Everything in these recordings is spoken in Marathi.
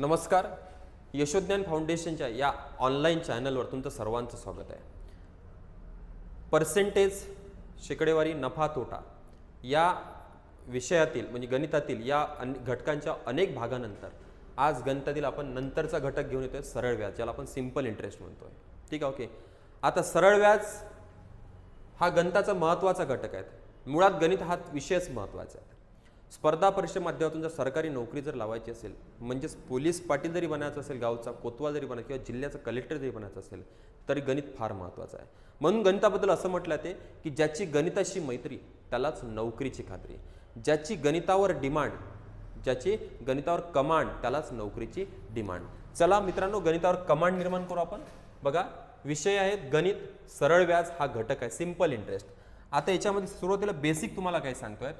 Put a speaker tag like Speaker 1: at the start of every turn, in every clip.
Speaker 1: नमस्कार. यशोज्ञान फाउंडेशनच्या या ऑनलाईन चॅनलवर तुमचं सर्वांचं स्वागत आहे. पर्सेंटेज शेकडेवारी नफा तोटा या विषयातील म्हणजे गणितातील या अन घटकांच्या अनेक भागानंतर आज गणितातील आपण नंतरचा घटक घेऊन येतोय सरळ व्याज ज्याला आपण सिंपल इंटरेस्ट म्हणतो आहे ठीक आहे ओके. आता सरळ व्याज हा गणिताचा महत्त्वाचा घटक आहे. मुळात गणित हा विषयच महत्त्वाचा आहे. स्पर्धा परीक्षा माध्यमातून जर सरकारी नोकरी जर लावायची असेल म्हणजेच पोलीस पाटील जरी बनायचं असेल गावचा कोतवाल जरी बनायचा किंवा जिल्ह्याचा कलेक्टर जरी बनायचं असेल तरी गणित फार महत्त्वाचं आहे. म्हणून गणिताबद्दल असं म्हटलं ते की ज्याची गणिताशी मैत्री त्यालाच नोकरीची खात्री. ज्याची गणितावर डिमांड ज्याची गणितावर कमांड त्यालाच नोकरीची डिमांड. चला मित्रांनो गणितावर कमांड निर्माण करू आपण. बघा विषय आहेत गणित सरळ व्याज हा घटक आहे सिंपल इंटरेस्ट. आता याच्यामध्ये सुरुवातीला बेसिक तुम्हाला काय सांगतोय.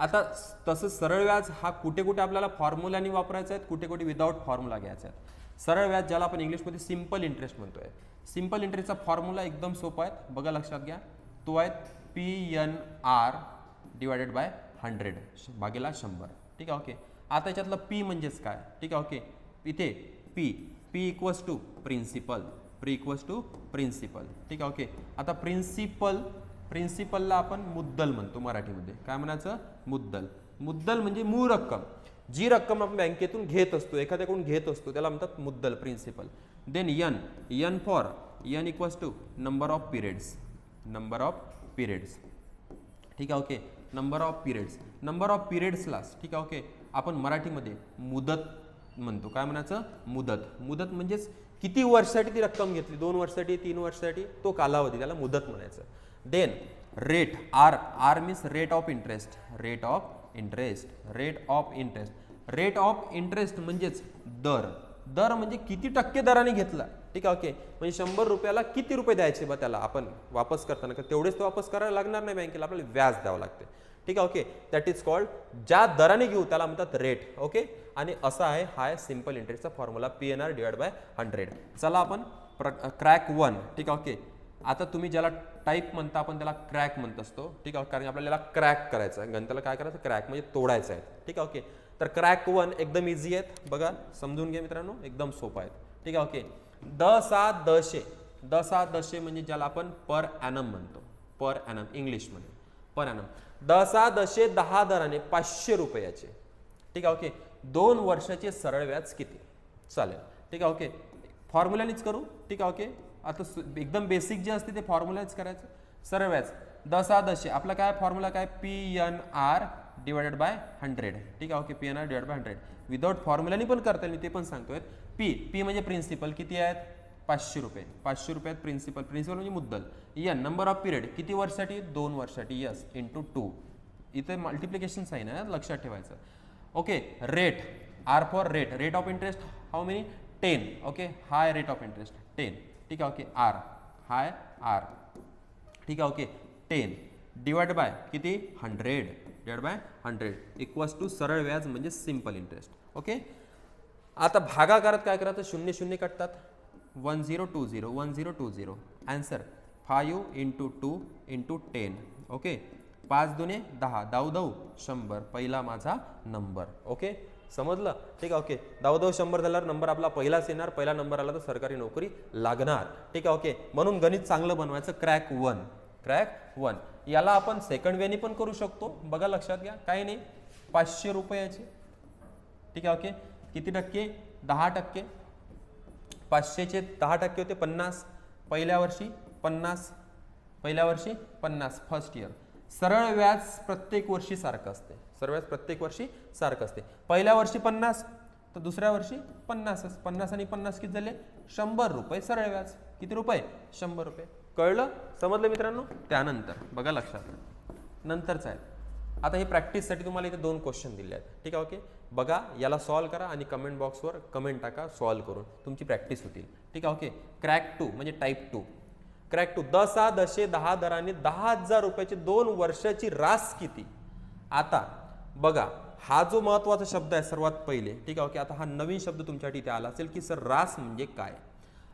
Speaker 1: आता तसं सरळ व्याज हा कुठे कुठे आपल्याला फॉर्म्युलानी वापरायचा आहे कुठे कुठे विदाऊट फॉर्म्युला घ्यायचा आहे. सरळ व्याज ज्याला आपण इंग्लिशमध्ये सिंपल इंटरेस्ट म्हणतोय. सिंपल इंटरेस्टचा फॉर्म्युला एकदम सोपा आहे. बघा लक्षात घ्या. तो आहे P N R divided by hundred भागेला शंभर. ठीक आहे ओके आता याच्यातलं पी म्हणजेच काय? ठीक आहे ओके इथे P P equals to principal P equals to principal ठीक आहे ओके आता प्रिन्सिपल प्रिन्सिपलला आपण मुद्दल म्हणतो मराठीमध्ये. काय म्हणायचं? मुद्दल. मुद्दल म्हणजे मूळ रक्कम. जी रक्कम आपण बँकेतून घेत असतो एखाद्याकडून घेत असतो त्याला म्हणतात मुद्दल principal. Then N N for N equals to number of periods number of periods ठीक आहे okay number of periods number of पिरियड्सलाच ठीक आहे ओके आपण मराठीमध्ये मुदत म्हणतो. काय म्हणायचं? मुदत. मुदत म्हणजेच किती वर्षासाठी ती रक्कम घेतली? दोन वर्षासाठी? तीन वर्षासाठी? तो कालावधी त्याला मुदत म्हणायचं. Then rate R R means rate of interest rate of interest rate of interest. Rate of interest म्हणजेच दर. दर म्हणजे किती टक्के दराने घेतला. ठीक आहे ओके. म्हणजे शंभर रुपयाला किती रुपये द्यायचे बा त्याला? आपण वापस करताना का तेवढेच तर वापस करायला लागणार नाही बँकेला आपल्याला व्याज द्यावं लागते. ठीक आहे ओके. दॅट इज कॉल्ड ज्या दराने घेऊ त्याला म्हणतात रेट ओके. आणि असा आहे हाय simple इंटरेस्टचा formula P N R divide by hundred चला आपण क्रॅक वन ठीक आहे ओके. आता तुम्ही ज्याला टाईप म्हणता आपण त्याला क्रॅक म्हणत असतो. ठीक आहे? कारण आपल्याला क्रॅक करायचं आहे गणिताला काय करायचं? क्रॅक म्हणजे तोडायचं आहे. ठीक आहे? ओके तर क्रॅक वन एकदम इझी आहेत. बघा समजून घ्या मित्रांनो. एकदम सोपं आहेत. ठीक आहे? ओके द सा दशे द सा दशे म्हणजे ज्याला आपण पर ॲनम म्हणतो. पर ॲनम इंग्लिशमध्ये पर ॲनम द सा दशे दहा दराने पाचशे रुपयाचे. ठीक आहे? ओके दोन वर्षाचे सरळ व्याज किती? चालेल. ठीक आहे? ओके फॉर्म्युलानीच करू. ठीक आहे? ओके आता सु- एकदम बेसिक जे असते ते फॉर्म्युलाच करायचं. सर्व व्याज दसा दशे आपला काय फॉर्म्युला काय? P N R divided by hundred ठीक आहे? Okay P N R divide by hundred without फॉर्म्युलानी पण करता येईल मी ते पण सांगतोय. पी पी म्हणजे प्रिन्सिपल किती आहेत? पाचशे रुपये. पाचशे रुपयात प्रिन्सिपल प्रिन्सिपल म्हणजे मुद्दल. एन नंबर ऑफ पिरियड किती वर्षासाठी दोन वर्षासाठी यस इंटू टू इथे मल्टिप्लिकेशन साईन आहे लक्षात ठेवायचं. Okay rate R for rate rate of interest how many ten okay high rate of interest ten ठीक आहे ओके. आर हाय आर ठीक आहे ओके. टेन डिवाइड बाय किती? Hundred divide by hundred equals to सरळ व्याज म्हणजे सिंपल इंटरेस्ट ओके आता भागाकारात काय करायचं? शून्य शून्य कटतात. One zero two zero one zero two zero answer five into two into ten okay पाच दुने दहा. दाऊ दाऊ. शंभर. पहिला माझा नंबर ओके समजलं? ठीक आहे ओके. दाऊ दाऊ शंभर झाल्यावर नंबर आपला पहिलाच येणार. पहिला नंबर आला तर सरकारी नोकरी लागणार. ठीक आहे ओके. म्हणून गणित चांगलं बनवायचं. Crack one. Crack one. याला आपण सेकंड वेने पण करू शकतो. बघा लक्षात घ्या. काही नाही. पाचशे रुपयाचे. ठीक आहे ओके. किती टक्के? दहा टक्के. पाचशेचे दहा टक्के होते पन्नास. पहिल्या वर्षी पन्नास. पहिल्या वर्षी पन्नास. फर्स्ट इयर सरळ व्याज प्रत्येक वर्षी सारखं असते. सर्वच प्रत्येक वर्षी सारखं असते. पहिल्या वर्षी पन्नास तर दुसऱ्या वर्षी पन्नासच. पन्नास आणि पन्नास किती झाले? शंभर रुपये. सरळ व्याज. किती रुपये? शंभर रुपये. कळलं? समजलं मित्रांनो? त्यानंतर. बघा लक्षात. नंतरचं आहे. आता हे प्रॅक्टिससाठी तुम्हाला इथे दोन क्वेश्चन दिले आहेत. ठीक आहे ओके? बघा याला सॉल्व करा आणि कमेंट बॉक्सवर कमेंट टाका सॉल्व करून. तुमची प्रॅक्टिस होतील. ठीक आहे ओके? क्रॅक टू म्हणजे टाईप टू क्रॅक टू दसा दशे दहा दराने दहा हजार रुपयाची दोन वर्षाची रास किती? आता बघा हा जो महत्त्वाचा शब्द आहे सर्वात पहिले ठीक आहे ओके आता हा नवीन शब्द तुमच्यासाठी इथे आला असेल की सर रास म्हणजे काय?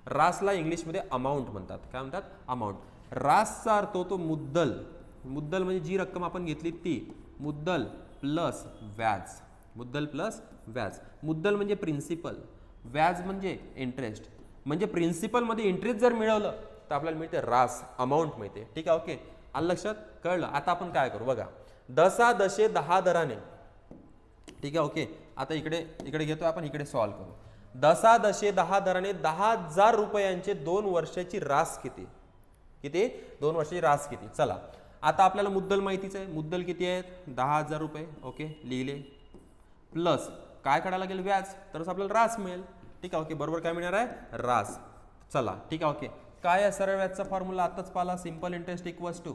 Speaker 1: रासला इंग्लिशमध्ये अमाऊंट म्हणतात. काय म्हणतात? अमाऊंट रासचा अर्थ होतो मुद्दल. मुद्दल म्हणजे जी रक्कम आपण घेतली ती. मुद्दल प्लस व्याज. मुद्दल प्लस व्याज. मुद्दल म्हणजे प्रिन्सिपल व्याज म्हणजे इंटरेस्ट म्हणजे प्रिन्सिपलमध्ये इंटरेस्ट जर मिळवलं तर आपल्याला मिळते रास. अमाऊंट मिळते. ठीक आहे ओके. आलं लक्षात? कळलं? आता आपण काय करू? बघा. दसा दशे दहा दराने. ठीक आहे ओके. आता इकडे इकडे घेतो आपण इकडे सॉल्व्ह करू. दसा दशे दहा दराने दहा हजार रुपयांचे दोन वर्षाची रास किती? किती? दोन वर्षाची रास किती? चला. आता आपल्याला मुद्दल माहितीच आहे. मुद्दल किती आहेत? दहा हजार रुपये. ओके लिहिले. प्लस काय काढायला लागेल? व्याज. तरच आपल्याला रास मिळेल. ठीक आहे ओके. बरोबर काय मिळणार आहे? रास. चला ठीक आहे ओके. काय आहे सरळ व्याजचा फॉर्म्युला आताच पाला simple interest equals to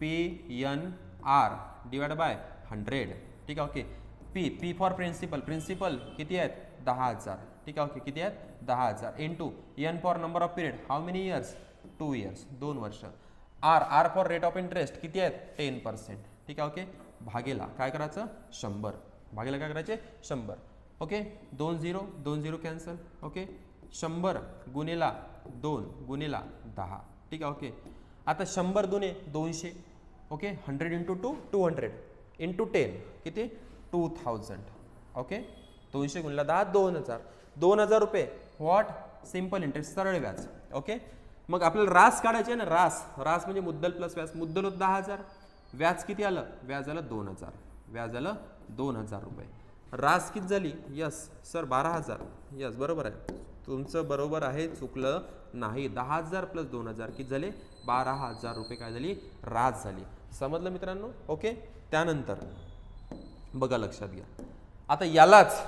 Speaker 1: P N R divide by hundred ठीक आहे okay P P for principal principal किती आहेत? दहा हजार. ठीक आहे ओके किती आहेत? दहा हजार. Into N for number of period how many years two years दोन वर्ष. R R for rate of interest किती आहेत? टेन पर्सेंट ठीक आहे ओके भागेला. काय करायचं? शंभर. भागेला काय करायचे? शंभर. ओके दोन झिरो दोन झिरो कॅन्सल ओके शंभर गुनेला दोन गुनेला दहा. ठीक आहे ओके आता शंभर दुने दोनशे. Okay hundred into two two hundred into ten किती? टू थाउजंड ओके दोनशे गुणला दहा दोन हजार. दोन हजार रुपये. व्हॉट सिंपल इंटरेस्ट सरळ व्याज. ओके मग आपल्याला रास काढायचे आहे ना? रास. रास म्हणजे मुद्दल प्लस व्याज. मुद्दल होत दहा हजार. व्याज किती आलं? व्याज आलं दोन हजार. व्याज आलं दोन हजार रुपये. रास किती झाली? यस सर बारा हजार. यस बरोबर आहे. तुमचं बरोबर आहे चुकलं नाही. दहा हजार प्लस दोन हजार किती झाले? बारा हजार रुपये काय झाली? रास झाली. समजलं मित्रांनो? ओके त्यानंतर बघा लक्षात घ्या. आता यालाच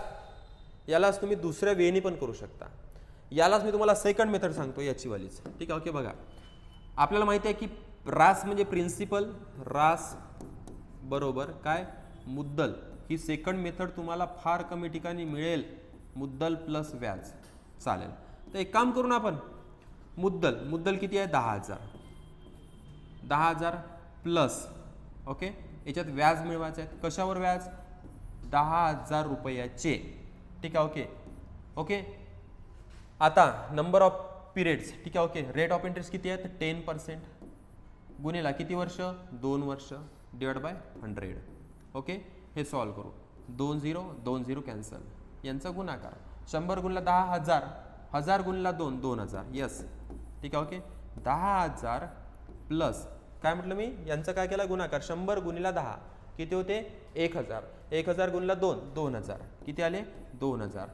Speaker 1: यालाच तुम्ही दुसऱ्या वेने पण करू शकता. यालाच मी तुम्हाला सेकंड मेथड सांगतो याचीवालीच. ठीक आहे ओके बघा. आपल्याला माहिती आहे की रास म्हणजे प्रिन्सिपल रास बरोबर काय? मुद्दल. ही सेकंड मेथड तुम्हाला फार कमी ठिकाणी मिळेल. मुद्दल प्लस व्याज. चालेल. तर एक काम करू ना आपण मुद्दल. मुद्दल किती आहे? दहा हजार. दहा हजार प्लस ओके? याच्यात व्याज मिळवायचं आहे कशावर व्याज? दहा हजार रुपयाचे. ठीक आहे ओके? ओके? आता नंबर ऑफ पिरियड्स ठीक आहे ओके? रेट ऑफ इंटरेस्ट किती आहेत? टेन पर्सेंट गुन्हेला किती वर्ष? दोन वर्ष. Divide by hundred okay? हे सॉल्व करू. दोन झिरो दोन झिरो कॅन्सल यांचा गुणाकार. शंभर गुणला दहा हजार. हजार गुणला दोन दोन हजार. यस ठीक आहे ओके? दहा हजार प्लस काय म्हटलं मी? यांचा काय केला? गुणाकार. शंभर गुणीला दहा. किती होते? एक हजार. एक हजार गुणला दोन. दोन हजार. किती आले? दोन हजार.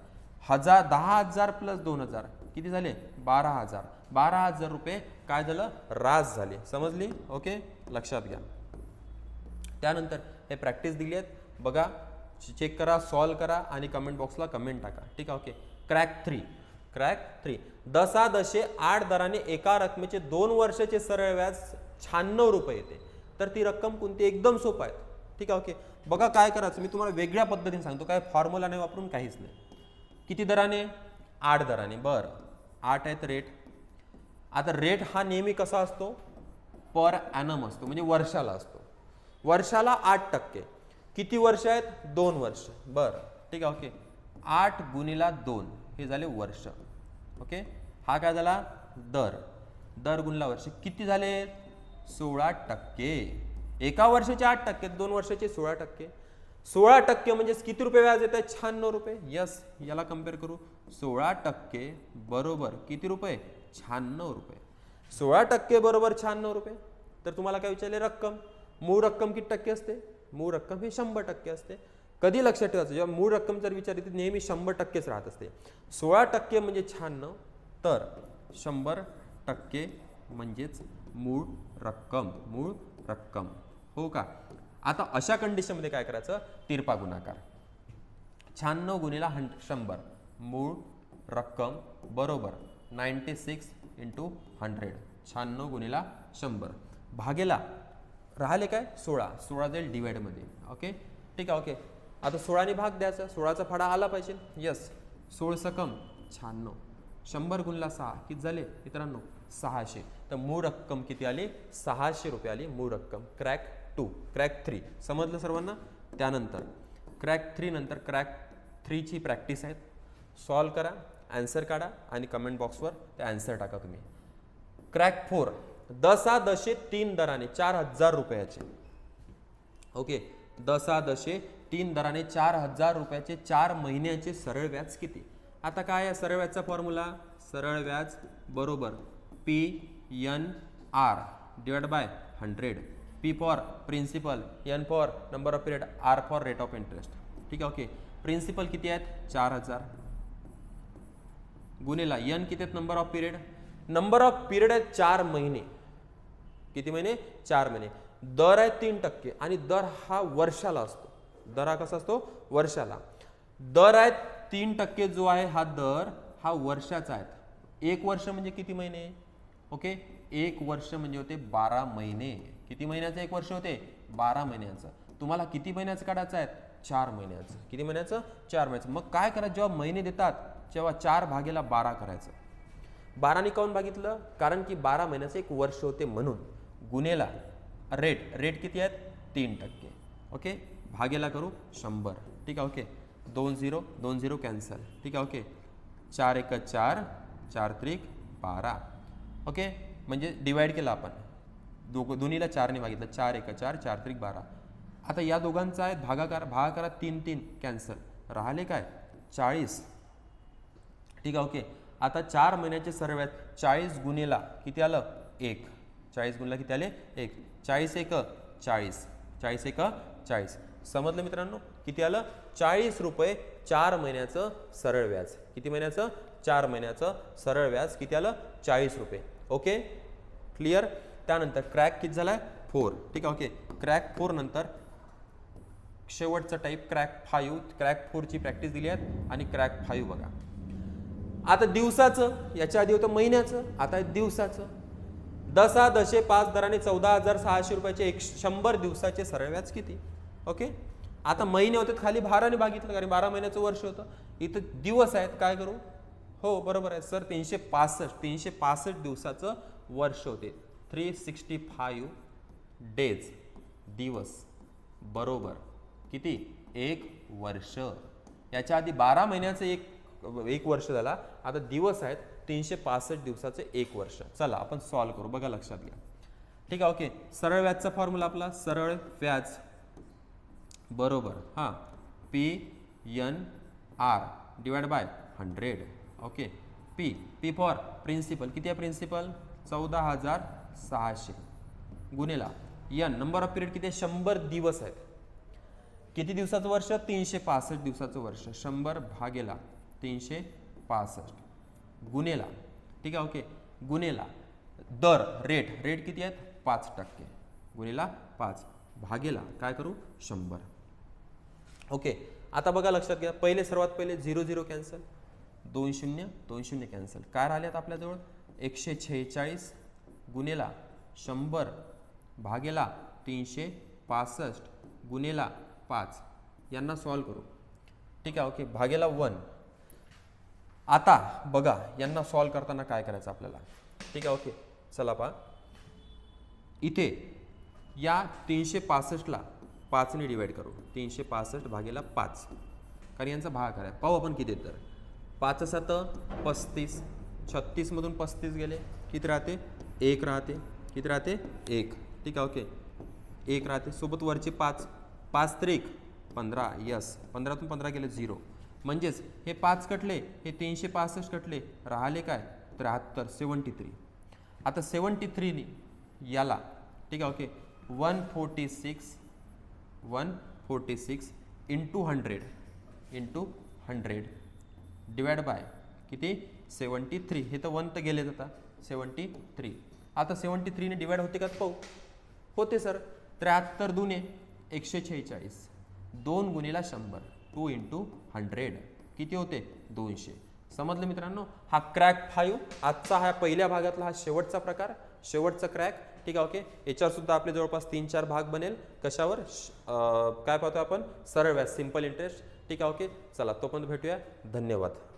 Speaker 1: हजार दहा हजार प्लस दोन हजार. किती झाले? बारा हजार. बारा हजार रुपये काय झालं? रास झाले. समजली? ओके? लक्षात घ्या. त्यानंतर हे प्रॅक्टिस दिली आहेत. बघा चेक करा सॉल्व करा आणि कमेंट बॉक्सला कमेंट टाका. ठीक आहे? Okay. Crack three crack three दसा दशे आठ दराने एका रकमेचे दोन वर्षाचे सरळ व्याज शहाण्णव रुपये येते. तर ती रक्कम कोणती? एकदम सोपं आहे. ठीक आहे ओके. बघा काय करायचं मी तुम्हाला वेगळ्या पद्धतीने सांगतो. काय फॉर्म्युला नाही वापरून काहीच नाही. किती दराने? आठ दराने. बरं. आठ आहेत रेट आता रेट हा नेहमी कसा असतो? पर ॲनम असतो. म्हणजे वर्षाला असतो. वर्षाला आठ टक्के. किती वर्ष आहेत? दोन वर्ष. बरं. ठीक आहे ओके. आठ गुणिला दोन. हे झाले वर्ष. ओके? हा काय झाला? दर. दर गुणला वर्ष. किती झाले? सोळा टक्के. एका वर्षाचे आठ टक्के दोन वर्षाचे सोळा टक्के. सोळा टक्के म्हणजे किती रुपये व्याज येत आहे शहाण्णव रुपये. यस याला कंपेअर करू. सोळा टक्के बरोबर किती रुपये? शहाण्णव रुपये. सोळा टक्के बरोबर शहाण्णव रुपये. तर तुम्हाला काय विचारले? रक्कम. मूळ रक्कम किती टक्के असते? मूळ रक्कम हे शंभर टक्के असते. कधी लक्षात ठेवायचं? जेव्हा मूळ रक्कम जर विचारली ती नेहमी शंभर टक्केच राहत असते. सोळा टक्के म्हणजे शहाण्णव. तर शंभर टक्के म्हणजेच मूळ रक्कम मूळ रक्कम. हो का? आता अशा कंडिशनमध्ये काय करायचं? तिरपा गुणाकार. शहाण्णव गुणिला हं शंभर. मूळ रक्कम बरोबर नाईन्टी सिक्स इंटू हंड्रेड शहाण्णव गुणिला शंभर. भागेला राहिले काय? सोळा. सोळा जाईल डिवाईडमध्ये ओके ठीक आहे ओके आता सोळाने भाग द्यायचा. सोळाचा फाडा आला पाहिजे. यस सोळ सकम शहाण्णव. शंभर गुणला सहा. किती झाले? मित्रांनो सहाशे. तर मूळ रक्कम किती आली? सहाशे रुपये आली मूळ रक्कम. Crack two crack three. समजलं सर्वांना? त्यानंतर क्रॅक थ्री नंतर क्रॅक थ्रीची प्रॅक्टिस आहेत. सॉल्व करा ॲन्सर काढा आणि कमेंट बॉक्सवर ते ॲन्सर टाका तुम्ही. क्रॅक फोर दसा दशे तीन दराने चार हजार रुपयाचे. ओके दसा दशे तीन दराने चार हजार रुपयाचे चार महिन्याचे सरळ व्याज किती? आता काय आहे सरळ व्याजचा फॉर्म्युला सरळ व्याज बरोबर P N R divide by hundred P for principal N for number of period R for rate of interest ठीक आहे ओके प्रिन्सिपल किती आहेत? चार हजार. गुन्हेला यन किती आहेत? Number of period number of period आहेत चार महिने. किती महिने? चार महिने. दर आहे तीन टक्के आणि दर हा वर्षाला असतो. दर हा कसा असतो? वर्षाला. दर आहे तीन टक्के जो आहे हा दर हा वर्षाचा आहे. एक वर्ष म्हणजे किती महिने? ओके? एक वर्ष म्हणजे होते बारा महिने. किती महिन्याचं एक वर्ष होते? बारा महिन्याचं. तुम्हाला किती महिन्याचं काढायचं आहे चार महिन्याचं. किती महिन्याचं? चार महिन्याचं. मग काय करायचं? जेव्हा महिने देतात तेव्हा चार भागेला बारा करायचं. बाराने काऊन भागितलं? कारण की बारा महिन्याचं एक वर्ष होते म्हणून. गुन्हेला रेट रेट किती आहेत? तीन टक्के. ओके? भागेला करू शंभर. ठीक आहे ओके? दोन झिरो दोन झिरो कॅन्सल. ठीक आहे ओके? चार एक चार चार त्रिक बारा. ओके? म्हणजे डिवाईड केलं आपण. दोघ दोन्हीला चारने मागितलं चार एक चार चार त्रिक बारा. आता या दोघांचा आहे भागाकार भागाकारात तीन तीन. कॅन्सल राहिले काय? चाळीस. ठीक आहे ओके. आता चार महिन्याचे सर्व आहेत. चाळीस गुन्हेला किती आलं? एक. चाळीस गुणेला किती आले? एक. चाळीस एक चाळीस. चाळीस एक चाळीस. समजलं मित्रांनो? किती आलं? चाळीस रुपये चार महिन्याचं सरळ व्याज. किती महिन्याचं? चार महिन्याचं सरळ व्याज. किती आलं? चाळीस रुपये. ओके? क्लिअर त्यानंतर क्रॅक किती झाला आहे फोर ठीक आहे ओके. क्रॅक फोर नंतर शेवटचा टाईप क्रॅक फाईव्ह क्रॅक फोरची प्रॅक्टिस दिली आहे आणि क्रॅक फाईव्ह बघा. आता दिवसाचं याच्या आधी होतं महिन्याचं आता आहे दिवसाचं. दसा दशे पाच दराने चौदा हजार सहाशे रुपयाचे एक शंभर दिवसाचे सरळ व्याज किती? ओके? आता महिने होते खाली भाराने भागितलं कारण बारा महिन्याचं वर्ष होतं. इथं दिवस आहेत काय करू? हो बरोबर आहे. सर तीनशे पासष्ट तीनशे पासष्ट दिवसाचं वर्ष होते. थ्री सिक्स्टी फाईव्ह डेज दिवस. बरोबर. किती? एक वर्ष. याच्या आधी बारा महिन्याचं एक एक वर्ष झाला. आता दिवस आहेत तीनशे पासष्ट दिवसाचं एक वर्ष. चला आपण सॉल्व करू. बघा लक्षात घ्या. ठीक आहे ओके. सरळ व्याजचा फॉर्म्युला आपला. सरळ व्याज. बरोबर. हां. P N R divide by hundred okay. P P for principal किती आहे प्रिन्सिपल चौदा हजार सहाशे. गुन्हेला यन नंबर ऑफ पिरियड किती आहे? शंभर दिवस आहेत. किती दिवसाचं वर्ष? तीनशे पासष्ट दिवसाचं वर्ष. शंभर भागेला तीनशे पासष्ट. गुन्हेला ठीक आहे ओके. गुन्हेला दर रेट रेट किती आहेत? पाच टक्के. गुन्हेला पाच. भागेला. काय करू? शंभर. ओके. आता बघा लक्षात घ्या. पहिले सर्वात पहिले झिरो झिरो कॅन्सल दोन शून्य दोन शून्य कॅन्सल काय राहिले आहेत आपल्याजवळ? एकशे छेचाळीस गुन्हेला शंभर भागेला तीनशे पासष्ट गुन्हेला पाच. यांना सॉल्व करू. ठीक आहे ओके भागेला वन आता बघा यांना सॉल्व करताना काय करायचं आपल्याला? ठीक आहे ओके चला पा इथे या तीनशे पासष्टला पाचने डिवाईड करू. तीनशे पासष्ट भागेला पाच. कारण यांचा भाग कराय पाहू आपण किती तर. पाच सात पस्तीस छत्तीसमधून पस्तीस गेले. किती राहते? एक राहते. किती राहते? एक. ठीक आहे ओके. एक राहते. सोबत वरचे पाच. पाच त्रिक पंधरा. यस. पंधरातून पंधरा गेले झिरो. म्हणजेच हे पाच कटले हे तीनशे पासष्ट कटले. राहिले काय? त्र्याहत्तर. Seventy three. आता सेवन्टी थ्रीनी याला ठीक आहे okay. One forty six. One forty six into hundred into hundred divide by किती? Seventy three. हे तर वन तर गेलेच आता. Seventy three. आता सेवन्टी थ्रीने डिवाइड होते का? पाहू. होते सर. त्र्याहत्तर दुने एकशे शेहेचाळीस दोन गुणीला शंभर. Two into hundred. किती होते? दोनशे. समजलं मित्रांनो? हा क्रॅक फाईव्ह. आजचा हा पहिल्या भागातला हा शेवटचा प्रकार. शेवटचा क्रॅक. ठीक आहे ओके. याच्यावर सुद्धा आपले जवळपास तीन चार भाग बनेल. कशावर? श- काय पाहतो आपण? सरळ व्याज सिंपल इंटरेस्ट. ठीक आहे ओके चला तोपर्यंत भेटूया. धन्यवाद.